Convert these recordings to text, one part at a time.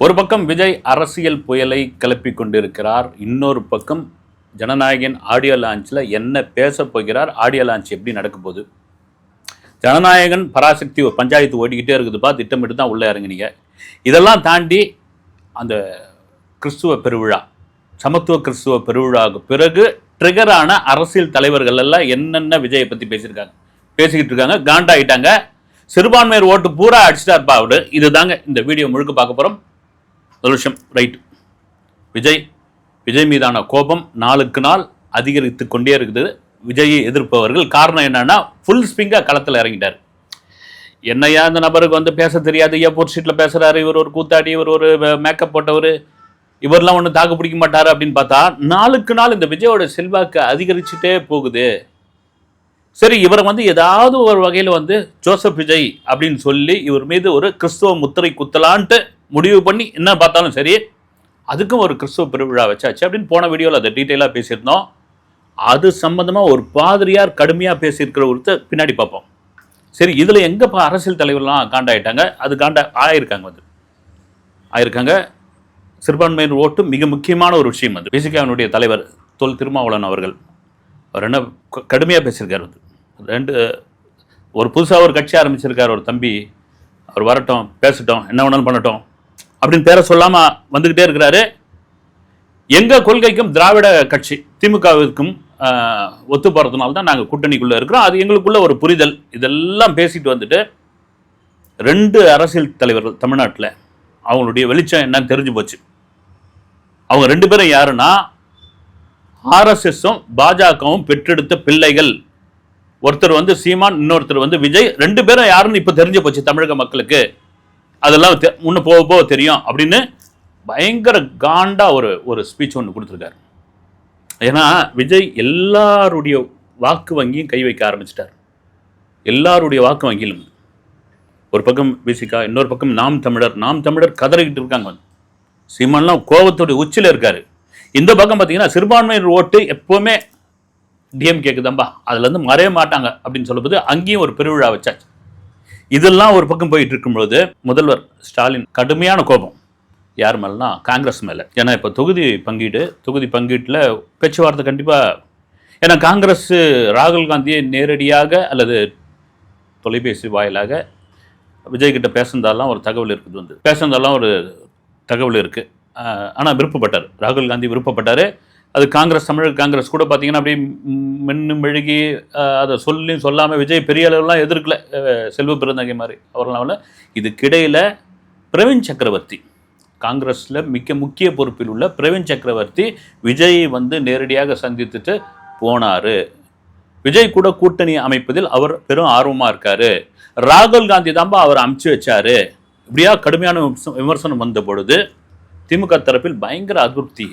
ஒரு பக்கம் விஜய் அரசியல் புயலை கிளப்பி கொண்டிருக்கிறார் இன்னொரு பக்கம் ஜனநாயகன் ஆடியோ லான்ச்சில் என்ன பேச போகிறார் ஆடியோ லான்ச் எப்படி நடக்க போகுது? ஜனநாயகன் பராசக்தி ஒரு பஞ்சாயத்து ஓடிக்கிட்டே இருக்குதுப்பா திட்டமிட்டு தான் உள்ளே இறங்குனீங்க. இதெல்லாம் தாண்டி அந்த கிறிஸ்துவ பெருவிழா சமத்துவ கிறிஸ்துவ பெருவிழாவுக்கு பிறகு ட்ரிகரான அரசியல் தலைவர்கள் எல்லாம் என்னென்ன விஜயை பற்றி பேசியிருக்காங்க? பேசிக்கிட்டு இருக்காங்க காண்டாயிட்டாங்க. சிறுபான்மையர் ஓட்டு பூரா அடிச்சிட்டார்ப்பா அவரு. இதுதாங்க இந்த வீடியோ முழுக்க பார்க்க போகிறோம் ஒரு விஷயம் ரைட் விஜய் விஜய் மீதான கோபம் நாளுக்கு நாள் அதிகரித்து கொண்டே இருக்குது. விஜயை எதிர்ப்பவர்கள் காரணம் என்னன்னா ஃபுல் ஸ்பிங்காக களத்தில் இறங்கிட்டார். என்னையா அந்த நபருக்கு வந்து பேச தெரியாது? ஐயா ஷீட்டில் பேசுகிறாரு இவர் ஒரு கூத்தாடி இவர் ஒரு மேக்கப் போட்டவர். இவரெல்லாம் ஒன்றும் தாக்கு பிடிக்க மாட்டார் அப்படின்னு பார்த்தா நாளுக்கு நாள் இந்த விஜயோட செல்வாக்கு அதிகரிச்சுட்டே போகுது. சரி இவரை வந்து ஏதாவது ஒரு வகையில் வந்து ஜோசப் விஜய் அப்படின்னு சொல்லி இவர் மீது ஒரு கிறிஸ்துவ முத்திரை குத்தலான்ட்டு முடிவு பண்ணி என்ன பார்த்தாலும் சரி அதுக்கும் ஒரு கிறிஸ்துவ பெருவிழா வச்சாச்சு அப்படின்னு போன வீடியோவில் அதை டீட்டெயிலாக பேசியிருந்தோம். அது சம்மந்தமாக ஒரு பாதிரியார் கடுமையாக பேசியிருக்கிற ஒருத்தர் பின்னாடி பார்ப்போம். சரி இதில் எங்கே இப்போ அரசியல் தலைவர்லாம் காண்டாயிட்டாங்க? அது காண்டா ஆயிருக்காங்க வந்து. ஆயிருக்காங்க. சிறுபான்மையினர் ஓட்டு மிக முக்கியமான ஒரு விஷயம் அது. பிசிகாவினுடைய தலைவர் தொல் திருமாவளவன் அவர்கள் அவர் என்ன கடுமையாக பேசியிருக்காரு வந்து. ரெண்டு ஒரு புதுசாக ஒரு கட்சி ஆரம்பிச்சிருக்கார் ஒரு தம்பி. அவர் வரட்டும் பேசட்டும் என்ன வேணாலும் பண்ணட்டும். அப்படின்னு பேரை சொல்லாமல் வந்துக்கிட்டே இருக்கிறாரு. எங்கள் கொள்கைக்கும் திராவிட கட்சி திமுகவிற்கும் ஒத்து போகிறதுனால தான் நாங்கள் கூட்டணிக்குள்ளே இருக்கிறோம். அது எங்களுக்குள்ள ஒரு புரிதல். இதெல்லாம் பேசிட்டு வந்துட்டு ரெண்டு அரசியல் தலைவர்கள் தமிழ்நாட்டில் அவங்களுடைய வெளிச்சம் என்னன்னு தெரிஞ்சு போச்சு. அவங்க ரெண்டு பேரும் யாருன்னா ஆர்எஸ்எஸும் பாஜகவும் பெற்றெடுத்த பிள்ளைகள். ஒருத்தர் வந்து சீமான் இன்னொருத்தர் வந்து விஜய். ரெண்டு பேரும் யாருன்னு இப்போ தெரிஞ்சு போச்சு தமிழக மக்களுக்கு. அதெல்லாம் தெ- முன்ன போக போக தெரியும் அப்படின்னு பயங்கர காண்டா ஒரு ஒரு ஸ்பீச் ஒன்று கொடுத்துருக்காரு. ஏன்னா விஜய் எல்லாருடைய வாக்கு வங்கியும் கை வைக்க ஆரம்பிச்சிட்டார். எல்லாருடைய வாக்கு வங்கியிலும். ஒரு பக்கம் பிசிகா இன்னொரு பக்கம் நாம் தமிழர் நாம் தமிழர் கதறிக்கிட்டு இருக்காங்க. சீமான்லாம் கோபத்தோட உச்சியில் இருக்காரு. இந்த பக்கம் பார்த்தீங்கன்னா சிறுபான்மையினர் ஓட்டு எப்போவுமே டிஎம் கேக்குதாம்பா அதுலேருந்து மறைய மாட்டாங்க அப்படின்னு சொல்லும்போது அங்கேயும் ஒரு பெருவிழா வச்சாச்சு. இதெல்லாம் ஒரு பக்கம் போயிட்டு இருக்கும்பொழுது முதல்வர் ஸ்டாலின் கடுமையான கோபம். யார் மேலனா காங்கிரஸ் மேலே. ஏன்னா இப்போ தொகுதி பங்கீடு தொகுதி பங்கீட்டில் பேச்சுவார்த்தை கண்டிப்பாக ஏன்னா காங்கிரஸ் ராகுல் காந்தியை நேரடியாக அல்லது தொலைபேசி வாயிலாக விஜய் கிட்ட பேசுனதாலாம் ஒரு தகவல் இருக்குது வந்து. பேசுனதெல்லாம் ஒரு தகவல் இருக்குது ஆனால் விருப்பப்பட்டார். ராகுல் காந்தி விருப்பப்பட்டார். அது காங்கிரஸ் தமிழக காங்கிரஸ் கூட பார்த்தீங்கன்னா அப்படியே மென்னு மெழுகி அதை சொல்லி சொல்லாமல் விஜய் பெரிய அளவுலாம் எதிர்க்கல. செல்வ பிறந்தகை மாதிரி அவரெல்லாம் இதுக்கிடையில் பிரவீன் சக்கரவர்த்தி காங்கிரஸில் மிக்க முக்கிய பொறுப்பில் உள்ள பிரவீன் சக்கரவர்த்தி விஜயை வந்து நேரடியாக சந்தித்துட்டு போனார். விஜய் கூட கூட்டணி அமைப்பதில் அவர் பெரும் ஆர்வமாக இருக்கார். ராகுல் காந்தி தான்பா அவர் அமுச்சு வச்சார். இப்படியா கடுமையான விமர்சனம் வந்த பொழுது திமுக தரப்பில் பயங்கர அதிருப்தி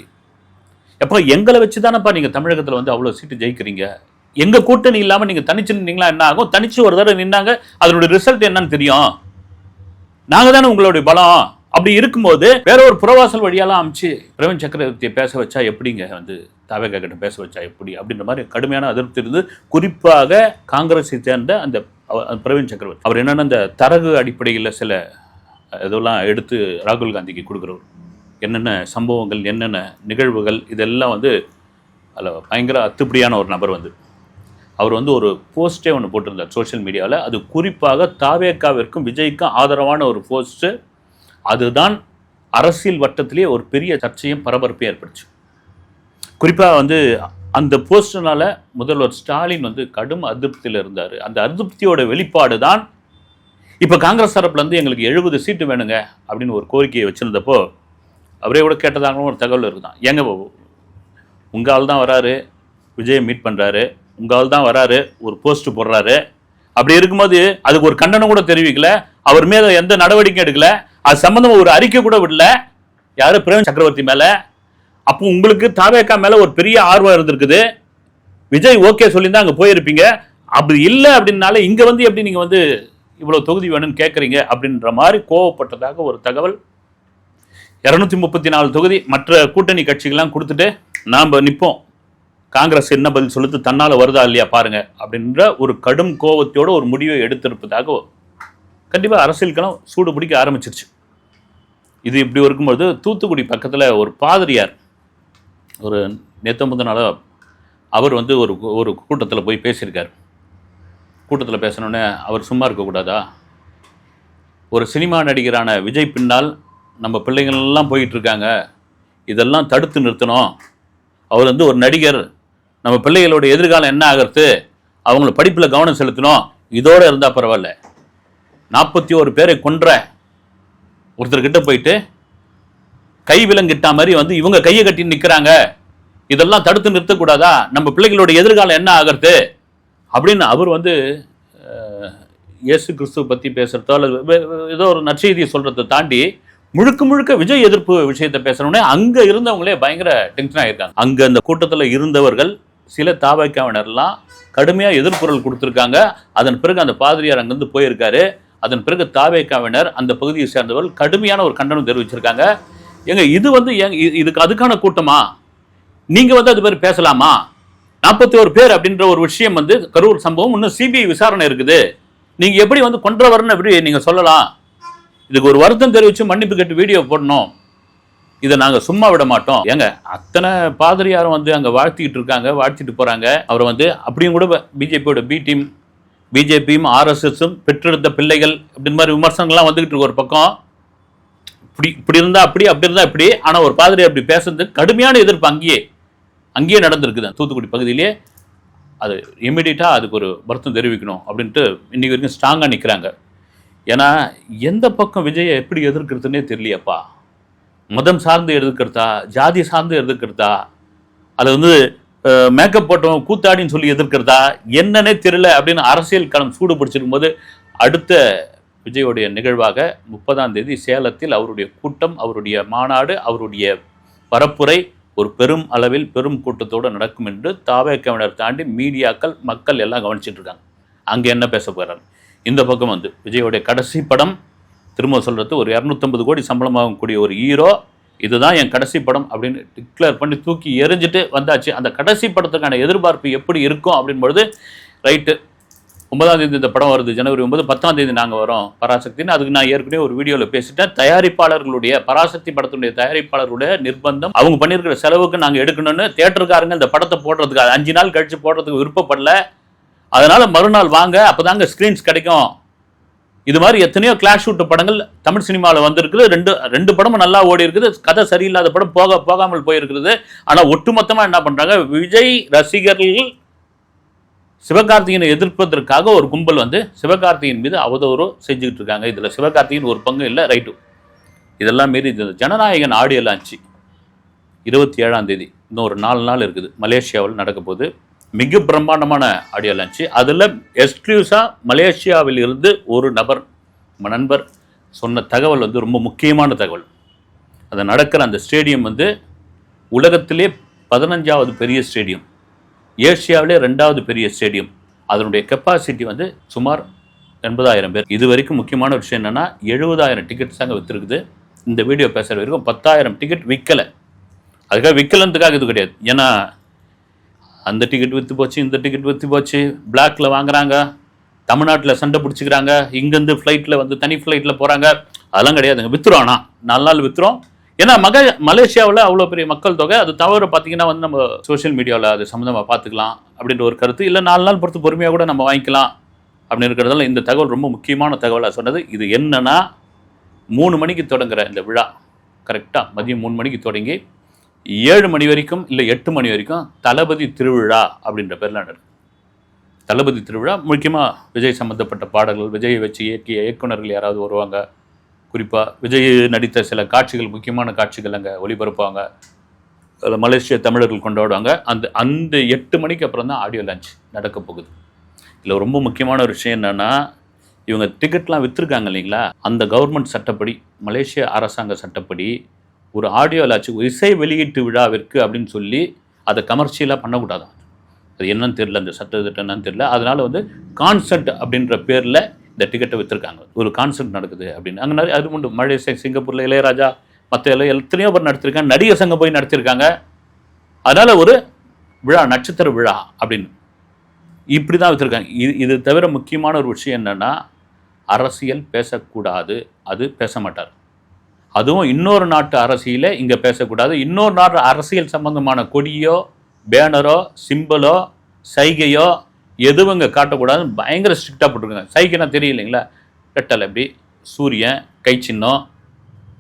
எப்போ எங்களை வச்சு தானப்பா நீங்கள் தமிழகத்தில் வந்து அவ்வளோ சீட்டு ஜெயிக்கிறீங்க? எங்கள் கூட்டணி இல்லாமல் நீங்கள் தனிச்சு நின்னீங்களா என்ன ஆகும்? தனிச்சு ஒரு தடவை நின்னாங்க அதனுடைய ரிசல்ட் என்னன்னு தெரியும். நாங்கள் தானே உங்களுடைய பலம். அப்படி இருக்கும்போது வேற ஒரு புறவாசல் வழியாலாம் அமிச்சு பிரவீன் சக்கரவர்த்தியை பேச வச்சா எப்படிங்க? வந்து தாவேகா கிட்ட பேச வச்சா எப்படி? அப்படின்ற மாதிரி கடுமையான அதிருப்தி இருந்து குறிப்பாக காங்கிரஸை சேர்ந்த அந்த அந்த பிரவீன் சக்கரவர்த்தி. அவர் என்னென்ன அந்த தரகு அடிப்படையில் சில இதெல்லாம் எடுத்து ராகுல் காந்திக்கு கொடுக்குறவர். என்னென்ன சம்பவங்கள் என்னென்ன நிகழ்வுகள் இதெல்லாம் வந்து அதில் பயங்கர அத்துப்படியான ஒரு நபர் வந்து. அவர் வந்து ஒரு போஸ்ட்டே ஒன்று போட்டிருந்தார் சோஷியல் மீடியாவில் அது குறிப்பாக தாவேக்காவிற்கும் விஜய்க்கும் ஆதரவான ஒரு போஸ்ட்டு. அதுதான் அரசியல் வட்டத்திலேயே ஒரு பெரிய சர்ச்சையும் பரபரப்பையும் ஏற்படுச்சு குறிப்பாக வந்து அந்த போஸ்டனால முதல்வர் ஸ்டாலின் வந்து கடும் அதிருப்தியில் இருந்தார். அந்த அதிருப்தியோட வெளிப்பாடு தான் இப்போ காங்கிரஸ் தரப்புலேருந்து எங்களுக்கு எழுபது சீட்டு வேணுங்க அப்படின்னு ஒரு கோரிக்கையை வச்சுருந்தப்போ அவரே கூட கேட்டதாகவும் ஒரு தகவல் இருக்குதான். ஏங்க உங்கள் ஆள் தான் வராரு விஜயை மீட் பண்ணுறாரு உங்கள் ஆள் தான் வராரு ஒரு போஸ்ட் போடுறாரு. அப்படி இருக்கும்போது அதுக்கு ஒரு கண்டனம் கூட தெரிவிக்கல அவர் மேல எந்த நடவடிக்கையும் எடுக்கல அது சம்பந்தமா ஒரு அறிக்கை கூட விடல. யாரும் பிரவீன் சக்கரவர்த்தி மேலே. அப்போ உங்களுக்கு தாவேக்கா மேலே ஒரு பெரிய ஆர்வம் இருந்திருக்குது. விஜய் ஓகே சொல்லியிருந்தா அங்கே போயிருப்பீங்க. அப்படி இல்லை அப்படின்னால இங்கே வந்து எப்படி நீங்கள் வந்து இவ்வளோ தொகுதி வேணும்னு கேட்குறீங்க அப்படின்ற மாதிரி கோவப்பட்டதாக ஒரு தகவல் இரநூத்தி முப்பத்தி நாலு தொகுதி மற்ற கூட்டணி கட்சிகள்லாம் கொடுத்துட்டு நாம் நிற்போம் காங்கிரஸ் என்ன பதில் சொல்லுது தன்னால் வருதா இல்லையா பாருங்க அப்படின்ற ஒரு கடும் கோபத்தோட ஒரு முடிவை எடுத்திருப்பதாக கண்டிப்பாக அரசியல் களம் சூடு பிடிக்க ஆரம்பிச்சிருச்சு. இது இப்படி இருக்கும்போது தூத்துக்குடி பக்கத்தில் ஒரு பாதிரியார் ஒரு நேற்று முந்தின அவர் வந்து ஒரு ஒரு கூட்டத்தில் போய் பேசியிருக்கார். கூட்டத்தில் பேசினோடனே அவர் சும்மா இருக்கக்கூடாதா? ஒரு சினிமா நடிகரான விஜய் பின்னால் நம்ம பிள்ளைங்கள்லாம் இருக்காங்க இதெல்லாம் தடுத்து நிறுத்தணும். அவர் வந்து ஒரு நடிகர். நம்ம பிள்ளைகளோட எதிர்காலம் என்ன ஆகிறது? அவங்கள படிப்பில் கவனம் செலுத்தணும். இதோட இருந்தால் பரவாயில்ல. நாற்பத்தி ஒரு பேரை கொன்ற ஒருத்தர்கிட்ட போயிட்டு கை விலங்கிட்டா மாதிரி வந்து இவங்க கையை கட்டி நிற்கிறாங்க இதெல்லாம் தடுத்து நிறுத்தக்கூடாதா? நம்ம பிள்ளைகளோட எதிர்காலம் என்ன ஆகிறது? அப்படின்னு அவர் வந்து இயேசு கிறிஸ்துவ பற்றி பேசுகிறதோ அல்லது ஏதோ ஒரு நற்செய்தியை சொல்கிறத தாண்டி முழுக்க முழுக்க விஜய் எதிர்ப்பு விஷயத்தை பேசணும்னே அங்கே இருந்தவங்களே பயங்கர டென்ஷன் ஆயிருக்காங்க. அங்கே அந்த கூட்டத்தில் இருந்தவர்கள் சில தாவைக்காவினர்லாம் கடுமையாக எதிர்ப்புரல் கொடுத்துருக்காங்க. அதன் பிறகு அந்த பாதிரியார் அங்கேருந்து போயிருக்காரு. அதன் பிறகு தாவேக்காவினர் அந்த பகுதியை சேர்ந்தவர்கள் கடுமையான ஒரு கண்டனம் தெரிவிச்சிருக்காங்க. ஏங்க இது வந்து இதுக்கு அதுக்கான கூட்டமா? நீங்க வந்து அது மாதிரி பேசலாமா? நாற்பத்தி ஒரு பேர் அப்படின்ற ஒரு விஷயம் வந்து கரூர் சம்பவம் இன்னும் சிபிஐ விசாரணை இருக்குது. நீங்க எப்படி வந்து கொன்றவர்னு எப்படி நீங்க சொல்லலாம். இதுக்கு ஒரு வருத்தம் தெரிவிச்சு மன்னிப்பு கேட்டு வீடியோ போடணும். இதை நாங்க சும்மா விட மாட்டோம். ஏங்க அத்தனை பாதிரியாரும் வந்து அங்க வாழ்த்திக்கிட்டு இருக்காங்க வாழ்த்திட்டு போறாங்க. அவரை வந்து அப்படியும் கூட பிஜேபியோட பி டீம் பிஜேபியும் ஆர்எஸ்எஸும் பெற்றெடுத்த பிள்ளைகள் அப்படின்னு மாதிரி விமர்சனங்கள்லாம் வந்துகிட்டு இருக்க ஒரு பக்கம். இப்படி இப்படி இருந்தா அப்படி அப்படி இருந்தா இப்படி. ஆனா ஒரு பாதிரி அப்படி பேசுறது கடுமையான எதிர்ப்பு அங்கேயே அங்கேயே நடந்திருக்குது. தூத்துக்குடி பகுதியிலே. அது இமிடியட்டாக அதுக்கு ஒரு வருத்தம் தெரிவிக்கணும் அப்படின்ட்டு இன்னைக்கு வரைக்கும் ஸ்ட்ராங்காக நிற்கிறாங்க ஏன்னா எந்த பக்கம் விஜயை எப்படி எதிர்க்கிறதுனே தெரியலையப்பா. மதம் சார்ந்து எதிர்க்கிறதா ஜாதி சார்ந்து எதிர்க்கிறதா அது வந்து மேக்கப் போட்டவன் கூத்தாடின்னு சொல்லி எதிர்க்கிறதா என்னன்னே தெரியல அப்படின்னு அரசியல் களம் சூடு பிடிச்சிருக்கும் போது அடுத்த விஜயோடைய நிகழ்வாக முப்பதாம் தேதி சேலத்தில் அவருடைய கூட்டம் அவருடைய மாநாடு அவருடைய பரப்புரை ஒரு பெரும் அளவில் பெரும் கூட்டத்தோடு நடக்கும் என்று தாவே தாவேக்கவினர் தாண்டி மீடியாக்கள் மக்கள் எல்லாம் கவனிச்சிட்டு இருக்காங்க. அங்கே என்ன பேச போகிறார் இந்த பக்கம் வந்து விஜயோடைய கடைசி படம். திரும்ப சொல்கிறது ஒரு இரநூத்தம்பது கோடி சம்பளமாகக்கூடிய ஒரு ஹீரோ. இதுதான் என் கடைசி படம் அப்படின்னு டிக்ளேர் பண்ணி தூக்கி எரிஞ்சிட்டு வந்தாச்சு. அந்த கடைசி படத்துக்கான எதிர்பார்ப்பு எப்படி இருக்கும் அப்படின்பொழுது ரைட்டு ஒன்பதாம் தேதி இந்த படம் வருது. ஜனவரி ஒன்பது பத்தாம் தேதி நாங்கள் வரோம். பராசக்தின்னு அதுக்கு நான் ஏற்கனவே ஒரு வீடியோவில் பேசிட்டேன். தயாரிப்பாளர்களுடைய பராசக்தி படத்துடைய தயாரிப்பாளர்களுடைய நிர்பந்தம். அவங்க பண்ணியிருக்கிற செலவுக்கு நாங்கள் எடுக்கணும்னு தேட்டருக்காரங்க இந்த படத்தை போடுறதுக்கு அஞ்சு நாள் கழித்து போடுறதுக்கு விருப்பப்படல. அதனால் மறுநாள் வாங்க அப்போதாங்க ஸ்க்ரீன்ஸ் கிடைக்கும். இது மாதிரி எத்தனையோ கிளாஷ் ஷூட் படங்கள் தமிழ் சினிமாவில் வந்திருக்குது. ரெண்டு ரெண்டு படமும் நல்லா ஓடி இருக்குது. கதை சரியில்லாத படம் போக போகாமல் போயிருக்கிறது. ஆனால் ஒட்டுமொத்தமாக என்ன பண்ணுறாங்க விஜய் ரசிகர்கள் சிவகார்த்திகனை எதிர்ப்பதற்காக ஒரு கும்பல் வந்து சிவகார்த்திகேயன் மீது அவதூறு செஞ்சுக்கிட்டு இருக்காங்க. இதில் சிவகார்த்திகேயன் ஒரு பங்கு இல்லை ரைட்டு இதெல்லாம் மீறி இது ஜனநாயகன் ஆடியோ லான்ச்சு இருபத்தி ஏழாம் தேதி. இன்னும் ஒரு நாலு நாள் இருக்குது. மலேசியாவில் நடக்க போகுது. மிக பிரம்மாண்டமான ஆடியோ லான்ச்சு அதில் எக்ஸ்க்ளூஸாக மலேசியாவில் இருந்து ஒரு நபர் நம்ம நண்பர் சொன்ன தகவல் வந்து ரொம்ப முக்கியமான தகவல். அது நடக்கிற அந்த ஸ்டேடியம் வந்து உலகத்திலே பதினஞ்சாவது பெரிய ஸ்டேடியம் ஏசியாவிலே ரெண்டாவது பெரிய ஸ்டேடியம் அதனுடைய கெப்பாசிட்டி வந்து சுமார் எண்பதாயிரம் பேர். இது வரைக்கும் முக்கியமான விஷயம் என்னென்னா எழுபதாயிரம் டிக்கெட்ஸ் அங்கே விற்றுருக்குது இந்த வீடியோ பேசுகிற வரைக்கும் பத்தாயிரம் டிக்கெட் விற்கலை அதுக்காக விற்கலன்றதுக்காக இது கிடையாது. ஏன்னா அந்த டிக்கெட் விற்று போச்சு இந்த டிக்கெட் விற்று போச்சு. பிளாக்ல வாங்குறாங்க. தமிழ்நாட்டில் சண்டை பிடிச்சிக்கிறாங்க. இங்கேருந்து ஃப்ளைட்டில் வந்து தனி ஃப்ளைட்டில் போகிறாங்க அதெல்லாம் கிடையாதுங்க விற்றுரும் ஆனால் நாலு நாள் விற்றுரும் ஏன்னா மக மலேசியாவில் அவ்வளோ பெரிய மக்கள் தொகை அது தவிர பார்த்தீங்கன்னா வந்து நம்ம சோஷியல் மீடியாவில் அது சம்மந்தமாக பார்த்துக்கலாம் அப்படின்ற ஒரு கருத்து. இல்லை நாலு நாள் பொறுத்து பொறுமையாக கூட நம்ம வாங்கிக்கலாம் அப்படின்னு இருக்கிறதால இந்த தகவல் ரொம்ப முக்கியமான தகவலாக சொன்னது. இது என்னன்னா மூணு மணிக்கு தொடங்குற இந்த விழா. கரெக்டாக மதியம் மூணு மணிக்கு தொடங்கி ஏழு மணி வரைக்கும் இல்லை எட்டு மணி வரைக்கும் தளபதி திருவிழா அப்படின்ற பேரில் நடக்கும். தளபதி திருவிழா முக்கியமாக விஜய் சம்மந்தப்பட்ட பாடல்கள் விஜயை வச்சு இயக்கிய இயக்குனர்கள் யாராவது வருவாங்க? குறிப்பாக விஜய் நடித்த சில காட்சிகள் முக்கியமான காட்சிகள் அங்கே ஒளிபரப்பாங்க அதில் மலேசிய தமிழர்கள் கொண்டாடுவாங்க. அந்த அந்த எட்டு மணிக்கு அப்புறம் தான் ஆடியோ லான்ச் நடக்க போகுது. இதில் ரொம்ப முக்கியமான ஒரு விஷயம் என்னென்னா இவங்க டிக்கெட்லாம் விற்றுருக்காங்க இல்லைங்களா? அந்த கவர்மெண்ட் சட்டப்படி மலேசிய அரசாங்க சட்டப்படி ஒரு ஆடியோ லான்ச் இசை வெளியீட்டு விழாவிற்கு அப்படின்னு சொல்லி அதை கமர்ஷியலாக பண்ணக்கூடாது அது என்னன்னு தெரில அந்த சட்ட திட்டம் என்னன்னு தெரியல. அதனால் வந்து கான்சர்ட் அப்படின்ற பேரில் இந்த டிக்கெட்டை விற்றுருக்காங்க ஒரு கான்சர்ட் நடக்குது அப்படின்னு. அங்கே நிறைய அது உண்டு. மலேசியா சிங்கப்பூரில் இளையராஜா மற்ற எல்லாம் எத்தனையோ பேர் நடத்திருக்காங்க. நடிகர் சங்கம் போய் நடத்திருக்காங்க. அதனால் ஒரு விழா நட்சத்திர விழா அப்படின்னு. இப்படி தான் வச்சுருக்காங்க இது இது தவிர முக்கியமான ஒரு விஷயம் என்னென்னா அரசியல் பேசக்கூடாது. அது பேச மாட்டார். அதுவும் இன்னொரு நாட்டு அரசியல இங்கே பேசக்கூடாது. இன்னொரு நாட்டு அரசியல் சம்பந்தமான கொடியோ பேனரோ சிம்பிளோ சைகையோ எதுவும் இங்கே காட்டக்கூடாதுன்னு பயங்கர ஸ்ட்ரிக்டாக போட்டிருக்காங்க. சைகைனா தெரியலைங்களா ரெட்டலை எப்படி சூரியன் கை சின்னம்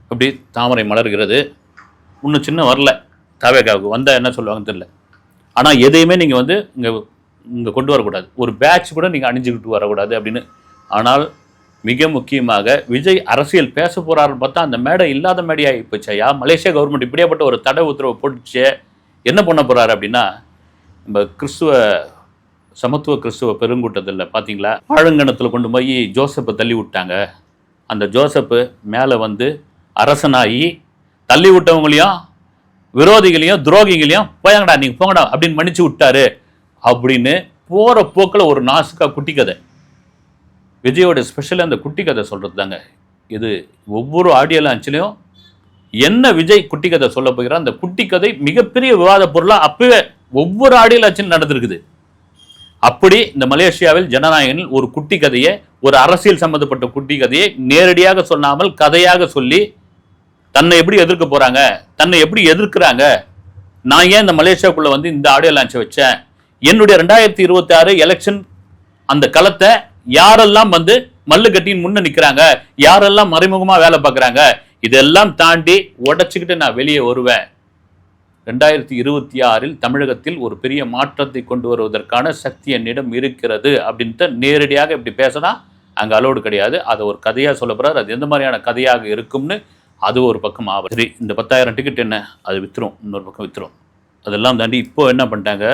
அப்படி தாமரை மலர்கிறது. இன்னும் சின்ன வரல. தவேகாவுக்கு வந்தால் என்ன சொல்லுவாங்கன்னு தெரியல. ஆனால் எதையுமே நீங்கள் வந்து இங்கே இங்கே கொண்டு வரக்கூடாது. ஒரு பேட்ச் கூட நீங்கள் அணிஞ்சுக்கிட்டு வரக்கூடாது அப்படின்னு. ஆனால் மிக முக்கியமாக விஜய் அரசியல் பேச போறாருன்னு பார்த்தா அந்த மேடை இல்லாத மேடையாகி போச்சையா மலேசியா கவர்மெண்ட் இப்படியாப்பட்ட ஒரு தடை உத்தரவு போட்டுச்சு. என்ன பண்ண போறாரு அப்படின்னா நம்ம கிறிஸ்துவ சமத்துவ கிறிஸ்துவ பெருங்கூட்டத்தில் பார்த்தீங்களா ஆழங்கணத்தில் கொண்டு போய் ஜோசப்பை தள்ளி விட்டாங்க. அந்த ஜோசப்பு மேலே வந்து அரசனாகி தள்ளி விட்டவங்களையும் விரோதிகளையும் துரோகிகளையும் போயாங்கடா நீங்கள் போங்கடா அப்படின்னு மன்னிச்சு விட்டாரு அப்படின்னு போகிற போக்கில் ஒரு நாசுக்காக குட்டி கதை விஜயோட ஸ்பெஷல் அந்த குட்டி கதை சொல்கிறது தாங்க இது ஒவ்வொரு ஆடியோ லான்ச்லேயும் என்ன விஜய் குட்டி கதை சொல்ல போகிறார் அந்த குட்டி கதை மிகப்பெரிய விவாத பொருளாக அப்பவே ஒவ்வொரு ஆடியோ லான்ச்சிலும் நடந்திருக்குது. அப்படி இந்த மலேசியாவில் ஜனநாயகனில் ஒரு குட்டி கதையை ஒரு அரசியல் சம்பந்தப்பட்ட குட்டி கதையை நேரடியாக சொல்லாமல் கதையாக சொல்லி தன்னை எப்படி எதிர்க்க போகிறாங்க தன்னை எப்படி எதிர்க்கிறாங்க நான் ஏன் இந்த மலேசியாவுக்குள்ளே வந்து இந்த ஆடியோ லான்ச்சை வச்சேன் என்னுடைய ரெண்டாயிரத்தி இருபத்தி ஆறு எலெக்ஷன் அந்த களத்தை யாரெல்லாம் வந்து மல்லுக்கட்டின் முன்ன நிக்கிறாங்க யாரெல்லாம் மறைமுகமா வேலை பார்க்குறாங்க இதெல்லாம் தாண்டி உடச்சிக்கிட்டு நான் வெளியே வருவேன். ரெண்டாயிரத்தி இருபத்தி ஆறில் தமிழகத்தில் ஒரு பெரிய மாற்றத்தை கொண்டு வருவதற்கான சக்தி என்னிடம் இருக்கிறது அப்படின்ட்டு நேரடியாக இப்படி பேசினா அங்கே அலோடு கிடையாது. அதை ஒரு கதையாக சொல்ல அது எந்த மாதிரியான கதையாக இருக்கும்னு அது ஒரு பக்கம் ஆகும் சரி இந்த பத்தாயிரம் டிக்கெட் என்ன? அது விற்றுரும் இன்னொரு பக்கம் விற்றுரும் அதெல்லாம் தாண்டி இப்போ என்ன பண்ணிட்டாங்க?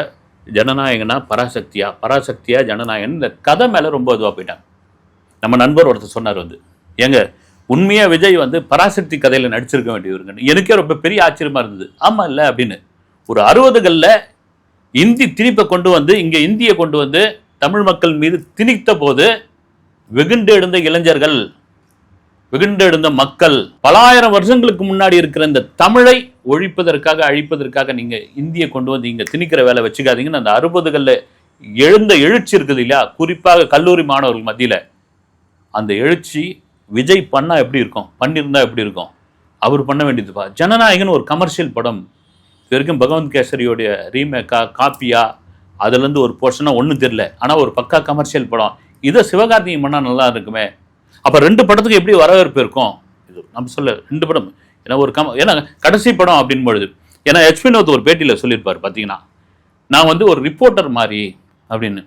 ஜனநாயகனா பராசக்தியா? பராசக்தியா ஜனநாயகன்? இந்த கதை மேலே ரொம்ப இதுவாக போயிட்டாங்க. நம்ம நண்பர் ஒருத்தர் சொன்னார் வந்து ஏங்க உண்மையாக விஜய் வந்து பராசக்தி கதையில் நடிச்சிருக்க வேண்டியவருங்க எனக்கே ரொம்ப பெரிய ஆச்சரியமாக இருந்தது. ஆமாம் இல்லை அப்படின்னு. ஒரு அறுபதுகளில் இந்தி திணிப்பை கொண்டு வந்து இங்கே இந்தியை கொண்டு வந்து தமிழ் மக்கள் மீது திணித்த போது வெகுண்டு எழுந்த இளைஞர்கள் வெகுண்டு மக்கள் பலாயிரம் வருஷங்களுக்கு முன்னாடி இருக்கிற இந்த தமிழை ஒழிப்பதற்காக அழிப்பதற்காக நீங்க இந்தியை கொண்டு வந்து இங்க திணிக்கிற வேலை வச்சுக்காதீங்கன்னு அந்த அறுபதுகளில் எழுந்த எழுச்சி இருக்குது இல்லையா? குறிப்பாக கல்லூரி மாணவர்கள் மத்தியில். அந்த எழுச்சி விஜய் பண்ணா எப்படி இருக்கும்? பண்ணியிருந்தா எப்படி இருக்கும்? அவர் பண்ண வேண்டியதுப்பா ஜனநாயகன் ஒரு கமர்ஷியல் படம். இது வரைக்கும் பகவந்த் கேசரியோடைய ரீமேக்கா காப்பியா அதுலேருந்து ஒரு போர்ஷனாக ஒன்றும் தெரில ஆனால் ஒரு பக்கா கமர்ஷியல் படம். இதை சிவகார்த்திகை பண்ணால் நல்லா இருக்குமே? அப்போ ரெண்டு படத்துக்கு எப்படி வரவேற்பு இருக்கும்? இது நம்ம சொல்ல ரெண்டு படம். ஏன்னா ஒரு கம ஏன்னா கடைசி படம் அப்படின்னு பொழுது ஏன்னா ஹெச் வினோத் ஒரு பேட்டியில் சொல்லியிருப்பார் பார்த்தீங்கன்னா நான் வந்து ஒரு ரிப்போர்ட்டர் மாதிரி அப்படின்னு.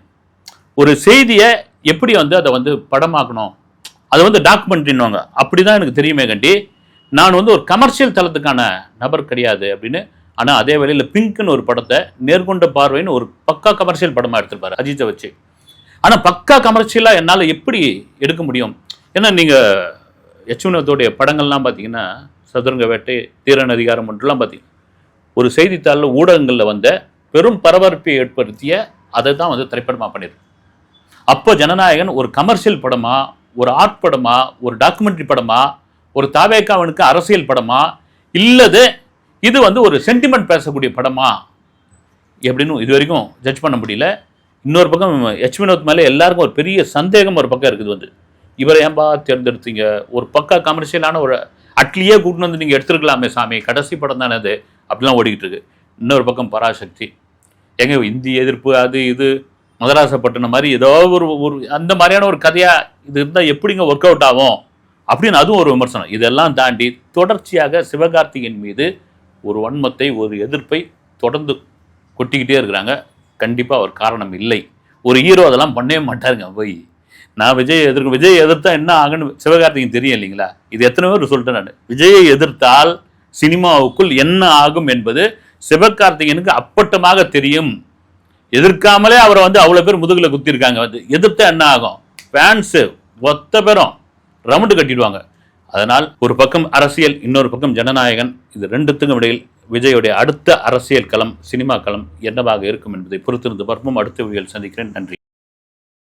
ஒரு செய்தியை எப்படி வந்து அதை வந்து படமாக்கணும்? அதை வந்து டாக்குமெண்ட்ரின்னுவாங்க அப்படி தான் எனக்கு தெரியுமே கண்டி நான் வந்து ஒரு கமர்ஷியல் தளத்துக்கான நபர் கிடையாது அப்படின்னு ஆனால் அதே வேளையில் பிங்க்னு ஒரு படத்தை நேர்கொண்ட பார்வைன்னு ஒரு பக்கா கமர்ஷியல் படமாக எடுத்திருப்பாரு அஜித்தை வச்சு. ஆனால் பக்கா கமர்ஷியலாக என்னால் எப்படி எடுக்க முடியும்? ஏன்னா நீங்கள் யச்சுனத்தோடைய படங்கள்லாம் பார்த்தீங்கன்னா சதுரங்க வேட்டை தீரன் அதிகாரம் ஒன்றுலாம் பார்த்தீங்கன்னா ஒரு செய்தித்தாளில் ஊடகங்களில் வந்த பெரும் பரபரப்பை ஏற்படுத்திய அதை தான் வந்து திரைப்படமாக பண்ணியிருக்கு அப்போ ஜனநாயகன் ஒரு கமர்ஷியல் படமா ஒரு ஆர்ட் படமா ஒரு டாக்குமெண்ட்ரி படமா ஒரு தாவேக்காவனுக்கு அரசியல் படமா இல்லது இது வந்து ஒரு சென்டிமெண்ட் பேசக்கூடிய படமா எப்படின்னு இது வரைக்கும் ஜட்ஜ் பண்ண முடியல. இன்னொரு பக்கம் எச் வினோத் மேலே எல்லாருக்கும் ஒரு பெரிய சந்தேகம் ஒரு பக்கம் இருக்குது வந்து. இவரை ஏன்பா தேர்ந்தெடுத்தீங்க? ஒரு பக்கா கமர்ஷியலான ஒரு அட்லியே கூட்டின்னு வந்து நீங்கள் எடுத்துருக்கலாமே சாமி. கடைசி படம் தானே அது? அப்படிலாம் ஓடிக்கிட்டு இருக்கு இன்னொரு பக்கம் பராசக்தி. எங்க இந்தி எதிர்ப்பு அது இது மதராசப்பட்டினம் மாதிரி ஏதோ ஒரு ஒரு அந்த மாதிரியான ஒரு கதையாக இது இருந்தால் எப்படிங்க ஒர்க் அவுட் ஆகும்? அப்படின்னு அதுவும் ஒரு விமர்சனம். இதெல்லாம் தாண்டி தொடர்ச்சியாக சிவகார்த்திகேயன் மீது ஒரு வன்மத்தை ஒரு எதிர்ப்பை தொடர்ந்து கொட்டிக்கிட்டே இருக்கிறாங்க. கண்டிப்பாக அவர் காரணம் இல்லை. ஒரு ஹீரோ அதெல்லாம் பண்ணவே மாட்டாருங்க. போய் நான் விஜய் எதிர்க்க விஜய் எதிர்த்தா என்ன ஆகுன்னு சிவகார்த்திகேயன் தெரியும் இல்லைங்களா? இது எத்தனை பேர் சொல்லிட்டேன் நான். விஜயை எதிர்த்தால் சினிமாவுக்குள் என்ன ஆகும் என்பது சிவகார்த்திகேயனுக்கு அப்பட்டமாக தெரியும். எதிர்க்காமலே அவரை வந்து அவ்வளோ பேர் முதுகில் குத்திருக்காங்க. வந்து எதிர்த்தா என்ன ஆகும்? ஃபேன்ஸு ஒத்த பேரும் ரவுண்டு கட்டிடுவாங்க. அதனால் ஒரு பக்கம் அரசியல் இன்னொரு பக்கம் ஜனநாயகன். இது ரெண்டுத்துக்கும் இடையில் விஜயுடைய அடுத்த அரசியல் களம் சினிமா களம் என்னவாக இருக்கும் என்பதை பொறுத்திருந்து பார்ப்போம். அடுத்த வீடியோவில் சந்திக்கிறேன். நன்றி.